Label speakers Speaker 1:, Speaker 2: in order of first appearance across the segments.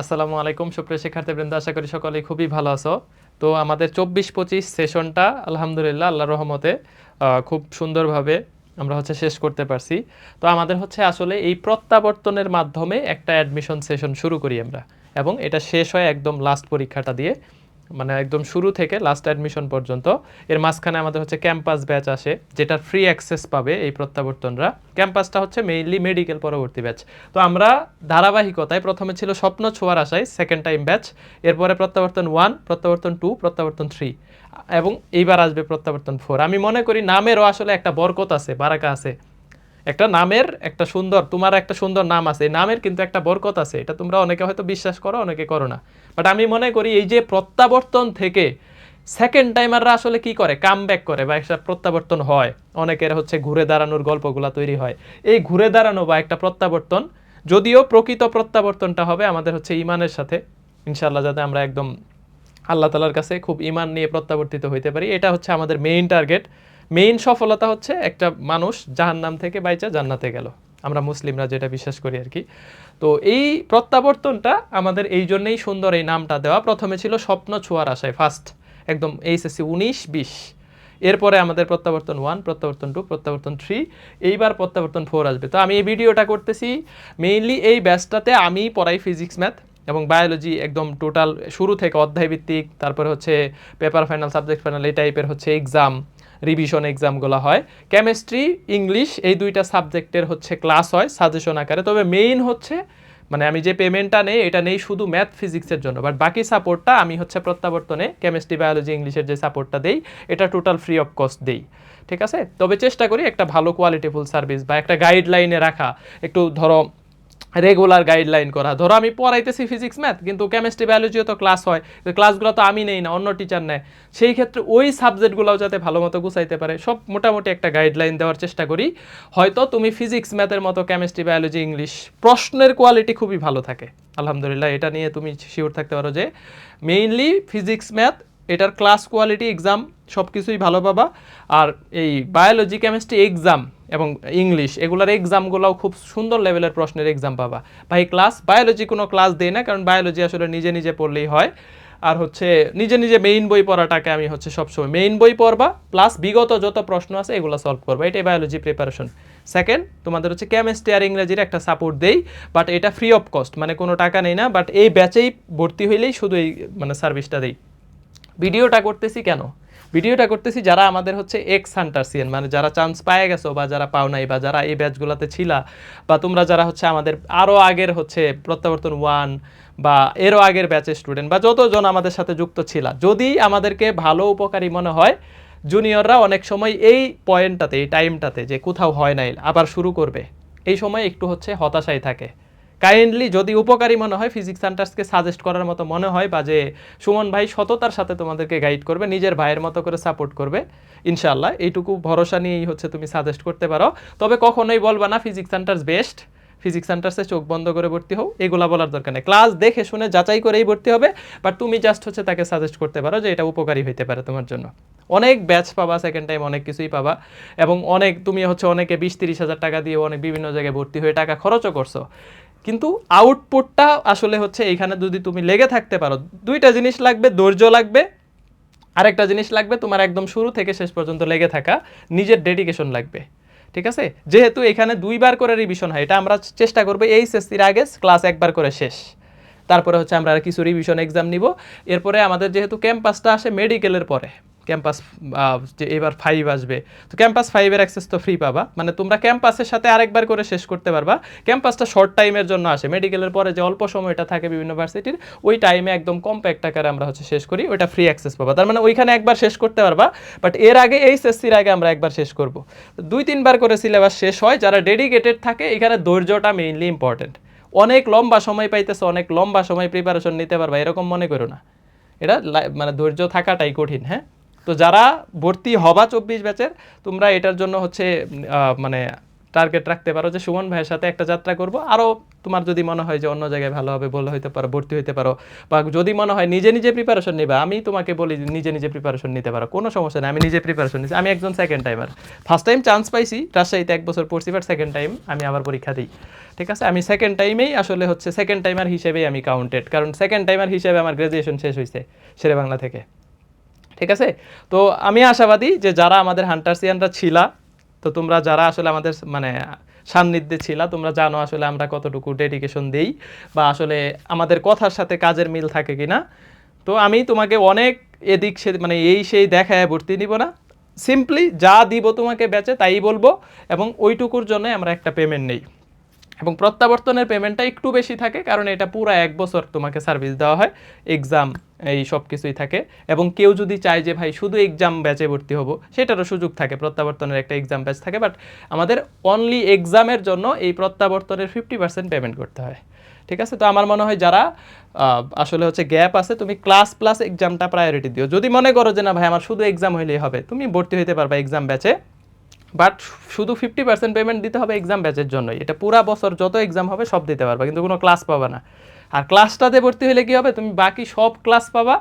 Speaker 1: আসসালামু আলাইকুম, সুপ্রিয় শিক্ষার্থীবৃন্দ, আশা করি সকলে খুবই ভালো আছো। তো আমাদের চব্বিশ পঁচিশ সেশনটা, আলহামদুলিল্লাহ আল্লাহ রহমতে খুব সুন্দরভাবে আমরা হচ্ছে শেষ করতে পারছি। তো আমাদের হচ্ছে আসলে এই প্রত্যাবর্তনের মাধ্যমে একটা অ্যাডমিশন সেশন শুরু করি আমরা এবং এটা শেষ হয় একদম লাস্ট পরীক্ষাটা দিয়ে মানে একদম শুরু থেকে লাস্ট অ্যাডমিশন পর্যন্ত। এর মাঝখানে আমাদের হচ্ছে ক্যাম্পাস ব্যাচ আসে যেটা ফ্রি অ্যাক্সেস পাবে এই প্রত্যাবর্তনরা। ক্যাম্পাসটা হচ্ছে মেইনলি মেডিকেল পরবর্তী ব্যাচ তো আমরা ধারাবাহিকতায় প্রথমে ছিল স্বপ্ন ছোঁয়ার আশায় সেকেন্ড টাইম ব্যাচ এরপরে প্রত্যাবর্তন ওয়ান প্রত্যাবর্তন টু প্রত্যাবর্তন থ্রি এবং এইবার আসবে প্রত্যাবর্তন ফোর আমি মনে করি নামেরও আসলে একটা বরকত আছে, বারাকা আছে। একটা নামের একটা সুন্দর, তোমার একটা সুন্দর নাম আছে, এই নামের কিন্তু একটা বরকত আছে, এটা তোমরা অনেকে হয়তো বিশ্বাস করো, অনেকে করো না। বাট আমি মনে করি এই যে প্রত্যাবর্তন থেকে সেকেন্ড টাইমাররা আসলে কি করে? কাম ব্যাক করে বা একটা প্রত্যাবর্তন হয়। অনেকের হচ্ছে ঘুরে দাঁড়ানোর গল্পগুলো তৈরি হয়। এই ঘুরে দাঁড়ানো বা একটা প্রত্যাবর্তন, যদিও প্রকৃত প্রত্যাবর্তনটা হবে আমাদের হচ্ছে ইমানের সাথে ইনশাল্লাহ যাতে আমরা একদম আল্লাহ তালার কাছে খুব ইমান নিয়ে প্রত্যাবর্তিত হইতে পারি। এটা হচ্ছে আমাদের মেইন টার্গেট মেইন সফলতা হচ্ছে একটা মানুষ জাহান্নাম থেকে বাইচা জান্নাতে গেল। আমরা মুসলিমরা যেটা বিশ্বাস করি আর কি। তো এই প্রত্যাবর্তনটা আমাদের এই জন্যেই সুন্দর এই নামটা দেওয়া। প্রথমে ছিল স্বপ্ন ছোঁয়ার আশায় ফার্স্ট একদম এইচএসসি উনিশ, বিশ। এরপরে আমাদের প্রত্যাবর্তন ওয়ান প্রত্যাবর্তন টু প্রত্যাবর্তন থ্রি এইবার প্রত্যাবর্তন ফোর আসবে। তো আমি এই ভিডিওটা করতেছি মেইনলি এই ব্যাচটাতে আমি পড়াই ফিজিক্স ম্যাথ এবং বায়োলজি একদম টোটাল শুরু থেকে অধ্যায় ভিত্তিক তারপরে হচ্ছে পেপার ফাইনাল সাবজেক্ট ফাইনাল এই টাইপের হচ্ছে এক্সাম রিভিশন এক্সামগুলো হয়। কেমিস্ট্রি ইংলিশ এই দুইটা সাবজেক্টের হচ্ছে ক্লাস হয় সাজেশন আকারে। তবে মেইন হচ্ছে মানে আমি যে পেমেন্টটা নেই, এটা নেই শুধু ম্যাথ ফিজিক্সের জন্য। বাট বাকি সাপোর্টটা আমি হচ্ছে প্রত্যাবর্তনে কেমিস্ট্রি বায়োলজি ইংলিশের যে সাপোর্টটা দেই, এটা টোটাল ফ্রি অফ কস্ট দেই। ঠিক আছে? তবে চেষ্টা করি একটা ভালো কোয়ালিটিফুল সার্ভিস বা একটা গাইডলাইনে রাখা। একটু ধরো রেগুলার গাইডলাইন করা। ধরো আমি পড়াইতেছি ফিজিক্স ম্যাথ কিন্তু কেমিস্ট্রি বায়োলজিও তো ক্লাস হয়। ক্লাসগুলো তো আমি নেই না, অন্য টিচার নেয়। সেই ক্ষেত্রে ওই সাবজেক্টগুলোও যাতে ভালো মতো গুছাইতে পারে, সব মোটামুটি একটা গাইডলাইন দেওয়ার চেষ্টা করি। হয়তো তুমি ফিজিক্স ম্যাথের মতো কেমিস্ট্রি বায়োলজি ইংলিশ প্রশ্নের কোয়ালিটি খুবই ভালো থাকে। আলহামদুলিল্লাহ, এটা নিয়ে তুমি শিওর থাকতে পারো যে মেইনলি ফিজিক্স ম্যাথ এটার ক্লাস কোয়ালিটি এক্সাম সব কিছুই ভালো পাবা। আর এই বায়োলজি কেমিস্ট্রি এক্সাম এবং ইংলিশ এগুলোর এক্সামগুলোও খুব সুন্দর লেভেলের প্রশ্নের এক্সাম পাবা। ভাই ক্লাস বায়োলজি কোনো ক্লাস দেয় না, কারণ বায়োলজি আসলে নিজে নিজে পড়লেই হয়। আর হচ্ছে নিজে নিজে মেইন বই পড়াটাকে আমি হচ্ছে সবসময় মেইন বই পড়বা প্লাস বিগত যত প্রশ্ন আছে এগুলো সলভ করবা। এটাই বায়োলজি প্রিপারেশন সেকেন্ড তোমাদের হচ্ছে কেমিস্ট্রি আর ইংরেজির একটা সাপোর্ট দেই বাট এটা ফ্রি অফ কস্ট মানে কোনো টাকা নেই না বাট এই ব্যাচেই ভর্তি হইলেই শুধু এই মানে সার্ভিসটা দেই। ভিডিওটা করতেছি কেন? ভিডিওটা করতেছি যারা আমাদের হচ্ছে এক্স হান্টারসিয়ান মানে যারা চান্স পায়ে গেছো বা যারা পাও নাই বা যারা এই ব্যাচগুলোতে ছিলা, বা তোমরা যারা হচ্ছে আমাদের আরও আগের হচ্ছে প্রত্যাবর্তন ওয়ান বা এরও আগের ব্যাচের স্টুডেন্ট বা যতজন আমাদের সাথে যুক্ত ছিলা, যদি আমাদেরকে ভালো উপকারী মনে হয় জুনিয়ররা অনেক সময় এই পয়েন্টটাতে এই টাইমটাতে যে কোথাও হয় নাই, আবার শুরু করবে, এই সময় একটু হচ্ছে হতাশায় থাকে। কাইন্ডলি যদি উপকারী মনে হয় ফিজিক্স সেন্টার্সকে সাজেস্ট করার মতো মনে হয় বা যে সুমন ভাই সততার সাথে তোমাদেরকে গাইড করবে, নিজের ভাইয়ের মতো করে সাপোর্ট করবে ইনশাল্লাহ এইটুকু ভরসা নিয়েই হচ্ছে তুমি সাজেস্ট করতে পারো। তবে কখনোই বলবা না ফিজিক্স সেন্টার্স বেস্ট ফিজিক্স সেন্টার্সে চোখ বন্ধ করে ভর্তি হও, এগুলা বলার দরকার নেই। ক্লাস দেখে শুনে যাচাই করেই ভর্তি হবে বাট তুমি জাস্ট হচ্ছে তাকে সাজেস্ট করতে পারো যে এটা উপকারী হইতে পারে তোমার জন্য। অনেক ব্যাচ পাবা সেকেন্ড টাইম অনেক কিছুই পাবা, এবং অনেক তুমি হচ্ছে অনেকে বিশ তিরিশ হাজার টাকা দিয়ে অনেক বিভিন্ন জায়গায় ভর্তি হয়ে টাকা খরচও করছ। কিন্তু আউটপুটটা আসলে হচ্ছে এইখানে যদি তুমি লেগে থাকতে পারো, দুইটা জিনিস লাগবে, ধৈর্য লাগবে, আরেকটা জিনিস লাগবে, তোমার একদম শুরু থেকে শেষ পর্যন্ত লেগে থাকা, নিজের ডেডিকেশন লাগবে। ঠিক আছে? যেহেতু এখানে দুইবার করে রিভিশন হয়, এটা আমরা চেষ্টা করব এইচএসসির আগে ক্লাস একবার করে শেষ। তারপরে হচ্ছে আমরা কিছু রিভিশন এক্সাম নিব। এরপরে আমাদের যেহেতু ক্যাম্পাসটা আসে মেডিকেলের পরে। ক্যাম্পাস যে এবার ফাইভ আসবে। তো ক্যাম্পাস ফাইভের অ্যাক্সেস তো ফ্রি পাবা। মানে তোমরা ক্যাম্পাসের সাথে আরেকবার করে শেষ করতে পারবা। ক্যাম্পাসটা শর্ট টাইমের জন্য আসে। মেডিকেলের পরে যে অল্প সময়টা থাকে বিভিন্ন ভার্সিটির ওই টাইমে একদম কম্প্যাক্ট আকারে আমরা হচ্ছে শেষ করি। ওইটা ফ্রি অ্যাক্সেস পাবা। তার মানে ওইখানে একবার শেষ করতে পারবা। বাট এর আগে এই এসএসসির আগে আমরা একবার শেষ করব। দুই, তিনবার করে সিলেবাস শেষ হয়। যারা ডেডিকেটেড থাকে, এখানে ধৈর্যটা মেইনলি ইম্পর্টেন্ট অনেক লম্বা সময় পাইতেছে, অনেক লম্বা সময় প্রিপারেশন নিতে পারবা। এরকম মনে করো না। এটা মানে ধৈর্য থাকাটাই কঠিন হ্যাঁ? তো যারা ভর্তি হবা চব্বিশ ব্যাচের, তোমরা এটার জন্য হচ্ছে মানে টার্গেট রাখতে পারো যে সুমন ভাইয়ের সাথে একটা যাত্রা করব। আরও তোমার যদি মনে হয় যে অন্য জায়গায় ভালো হবে বলে হইতে পারো, ভর্তি হইতে পারো, বা যদি মনে হয় নিজে নিজে প্রিপারেশন নিবা, আমি তোমাকে বলি নিজে নিজে প্রিপারেশন নিতে পারো, কোনো সমস্যা নেই, আমি নিজে প্রিপারেশন নিচ্ছি আমি একজন second timer first time chance পাইছি, রাজশাহীতে এক বছর পড়ছি বাট সেকেন্ড টাইম আমি আবার পরীক্ষা দিই। ঠিক আছে? আমি সেকেন্ড টাইমেই আসলে হচ্ছে সেকেন্ড টাইমার হিসেবেই আমি কাউন্টেড কারণ সেকেন্ড টাইমার হিসেবে আমার গ্রাজুয়েশন শেষ হয়েছে শেরে বাংলা থেকে। ঠিক আছে? তো আমি আশাবাদী যে যারা আমাদের হান্টারসিয়ানরা ছিলা, তো তোমরা যারা আসলে আমাদের মানে সান্নিধ্যে ছিলা, তোমরা জানো আসলে আমরা কতটুকু ডেডিকেশন দেই বা আসলে আমাদের কথার সাথে কাজের মিল থাকে কি না তো আমি তোমাকে অনেক এদিক সে মানে এই সেই দেখায় ভর্তি নিব না। সিম্পলি যা দিব তোমাকে বেচে তাই বলব এবং ওইটুকুর জন্য আমরা একটা পেমেন্ট নেই। এবং প্রত্যাবর্তনের পেমেন্টটা একটু বেশি থাকে, কারণ এটা পুরো এক বছর তোমাকে সার্ভিস দেওয়া হয় এক্সাম এই সব কিছুই থাকে। এবং কেউ যদি চায় যে, ভাই, শুধু এক্সাম ব্যাচে ভর্তি হব, সেটারও সুযোগ থাকে, প্রত্যাবর্তনের একটা এক্সাম ব্যাচ থাকে। বাট আমাদের অনলি এক্সামের জন্য এই প্রত্যাবর্তনের ফিফটি পার্সেন্ট পেমেন্ট করতে হয়। ঠিক আছে? তো আমার মনে হয় যারা আসলে হচ্ছে গ্যাপ আছে, তুমি ক্লাস প্লাস এক্সামটা প্রায়োরিটি দিও। যদি মনে করো যে, না ভাই, আমার শুধু এক্সাম হইলেই হবে, তুমি ভর্তি হইতে পারবা এক্সাম ব্যাচে বাট শুধু ফিফটি পার্সেন্ট পেমেন্ট দিতে হবে এক্সাম ব্যাচের জন্যই। এটা পুরা বছর যত এক্সাম হবে সব দিতে পারবা, কিন্তু কোনো ক্লাস পাবা না। আর ক্লাসটাতে ভর্তি হলে কি হবে? তুমি বাকি সব ক্লাস পাবা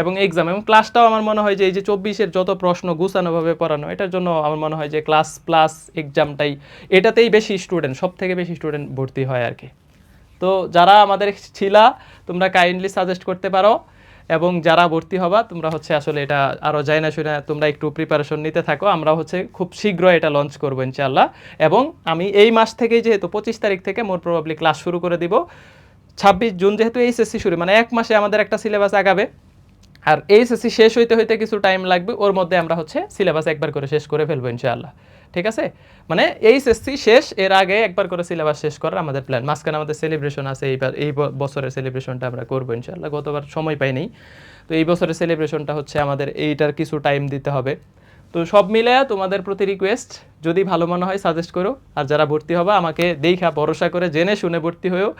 Speaker 1: এবং এক্সাম এবং ক্লাসটাও আমার মনে হয় যে এই যে চব্বিশের যত প্রশ্ন গুছানোভাবে পড়ানো, এটার জন্য আমার মনে হয় যে ক্লাস প্লাস এক্সামটাই এটাতেই বেশি স্টুডেন্ট সব থেকে বেশি স্টুডেন্ট ভর্তি হয় আর কি। তো যারা আমাদের ছিলা, তোমরা কাইন্ডলি সাজেস্ট করতে পারো। এবং যারা ভর্তি হবা, তোমরা হচ্ছে আসলে এটা আরও যাই না শুনে তোমরা একটু প্রিপারেশন নিতে থাকো। আমরা হচ্ছে খুব শীঘ্র এটা লঞ্চ করব ইনশাল্লাহ এবং আমি এই মাস থেকেই যেহেতু পঁচিশ তারিখ থেকে মোর প্রবাবলি ক্লাস শুরু করে দিব। ছাব্বিশ জুন যেহেতু এইচএসসি শুরু মানে এক মাসে আমাদের একটা সিলেবাস আগাবে। আর এইচএসসি শেষ হইতে হইতে কিছু টাইম লাগবে, ওর মধ্যে আমরা হচ্ছে সিলেবাস একবার করে শেষ করে ফেলব ইনশাআল্লাহ। ঠিক আছে? মানে এইচএসসি শেষ, এর আগে একবার করে সিলেবাস শেষ করার আমাদের প্ল্যান মাঝখানে আমাদের সেলিব্রেশন আছে এইবার এই বছরের সেলিব্রেশনটা আমরা করব ইনশাআল্লাহ। গতবার সময় পাইনি। তো এই বছরের সেলিব্রেশনটা হচ্ছে আমাদের এইটার কিছু টাইম দিতে হবে। তো সব মিলে তোমাদের প্রতি রিকোয়েস্ট যদি ভালো মনে হয় সাজেস্ট করো। আর যারা ভর্তি হবে, আমাকে দেখা, ভরসা করে, জেনে শুনে ভর্তি হয়েও,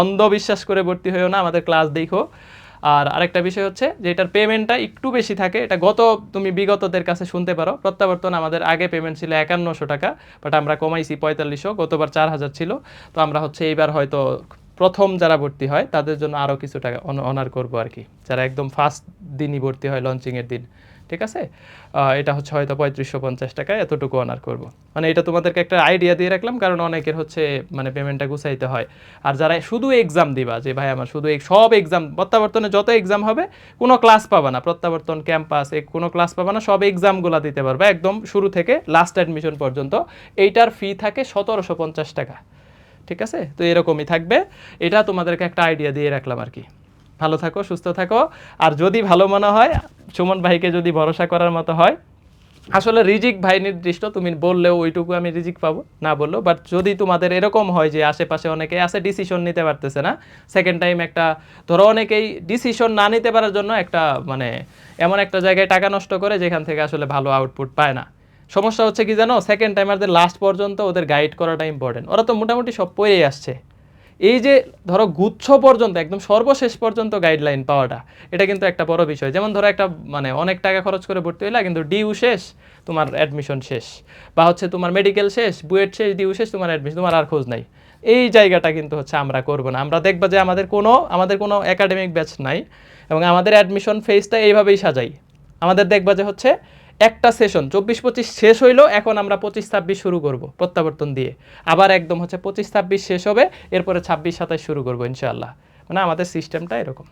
Speaker 1: অন্ধবিশ্বাস করে ভর্তি হয়েও না আমাদের ক্লাস দেখো। আর আরেকটা বিষয় হচ্ছে যে এটার পেমেন্টটা একটু বেশি থাকে। এটা গত, তুমি বিগতদের কাছে শুনতে পারো। প্রত্যাবর্তন আমাদের আগে পেমেন্ট ছিল একান্নশো টাকা বাট আমরা কমাইছি পঁয়তাল্লিশশো, গতবার চার হাজার ছিল। তো আমরা হচ্ছে এইবার হয়তো প্রথম যারা ভর্তি হয়, তাদের জন্য আরও কিছু টাকা অনার করব আর কি। যারা একদম ফার্স্ট দিনই ভর্তি হয় লঞ্চিংয়ের দিন। ঠিক আছে? এটা হচ্ছে হয়তো পঁয়ত্রিশশো পঞ্চাশ টাকায় এতটুকু অনার করব। মানে এটা তোমাদেরকে একটা আইডিয়া দিয়ে রাখলাম, কারণ অনেকের হচ্ছে মানে পেমেন্টটা গুছাইতে হয়। আর যারা শুধু এক্সাম দিবা, যে ভাই আমার শুধু সব এক্সাম প্রত্যাবর্তনে যত এক্সাম হবে, কোনো ক্লাস পাবা না। প্রত্যাবর্তন ক্যাম্পাস কোনো ক্লাস পাবা না, সব এক্সামগুলো দিতে পারবে। একদম শুরু থেকে লাস্ট অ্যাডমিশন পর্যন্ত, এইটার ফি থাকে সতেরোশো পঞ্চাশ টাকা। ঠিক আছে? তো এরকমই থাকবে। এটা তোমাদেরকে একটা আইডিয়া দিয়ে রাখলাম আর কি। ভালো থাকো, সুস্থ থাকো। আর যদি ভালো মনে হয়, সুমন ভাইকে যদি ভরসা করার মতো হয়, আসলে রিজিক ভাই নির্দিষ্ট, তুমি বললেও ওইটুকু আমি রিজিক পাবো, না বললেও বাট যদি তোমাদের এরকম হয় যে আশেপাশে অনেকে আছে ডিসিশন নিতে পারতেছে না সেকেন্ড টাইম একটা, ধরো অনেকেই ডিসিশন না নিতে পারার জন্য একটা মানে এমন একটা জায়গায় টাকা নষ্ট করে যেখান থেকে আসলে ভালো আউটপুট পায় না। সমস্যা হচ্ছে কি জানো সেকেন্ড টাইমারদের লাস্ট পর্যন্ত ওদের গাইড করাটা ইম্পর্টেন্ট ওরা তো মোটামুটি সব পড়েই আসছে। এই যে ধরো গুচ্ছ পর্যন্ত, একদম সর্বশেষ পর্যন্ত গাইডলাইন পাওয়াটা, এটা কিন্তু একটা বড় বিষয়। যেমন ধরো একটা মানে অনেক টাকা খরচ করে ভর্তি হইলা, কিন্তু ডিউ শেষ, তোমার অ্যাডমিশন শেষ। বা হচ্ছে তোমার মেডিকেল শেষ, বুয়েট শেষ ডিউ শেষ, তোমার অ্যাডমিশন তোমার আর খোঁজ নাই। এই জায়গাটা কিন্তু হচ্ছে আমরা করব না। আমরা দেখব যে আমাদের কোনো আমাদের কোনো একাডেমিক ব্যাচ নাই, এবং আমাদের অ্যাডমিশন ফেজটা এইভাবেই সাজাই। আমাদের দেখবা যে হচ্ছে একটা সেশন চব্বিশ পঁচিশ শেষ হইল, এখন আমরা পঁচিশ ছাব্বিশ শুরু করব প্রত্যাবর্তন দিয়ে। আবার একদম হচ্ছে পঁচিশ ছাব্বিশ শেষ হবে, এরপরে ছাব্বিশ সাতাশ শুরু করব ইনশাআল্লাহ। মানে আমাদের সিস্টেমটা এরকম।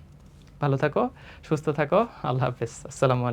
Speaker 1: ভালো থাকো, সুস্থ থাকো, আল্লাহ হাফেজ, আসসালামু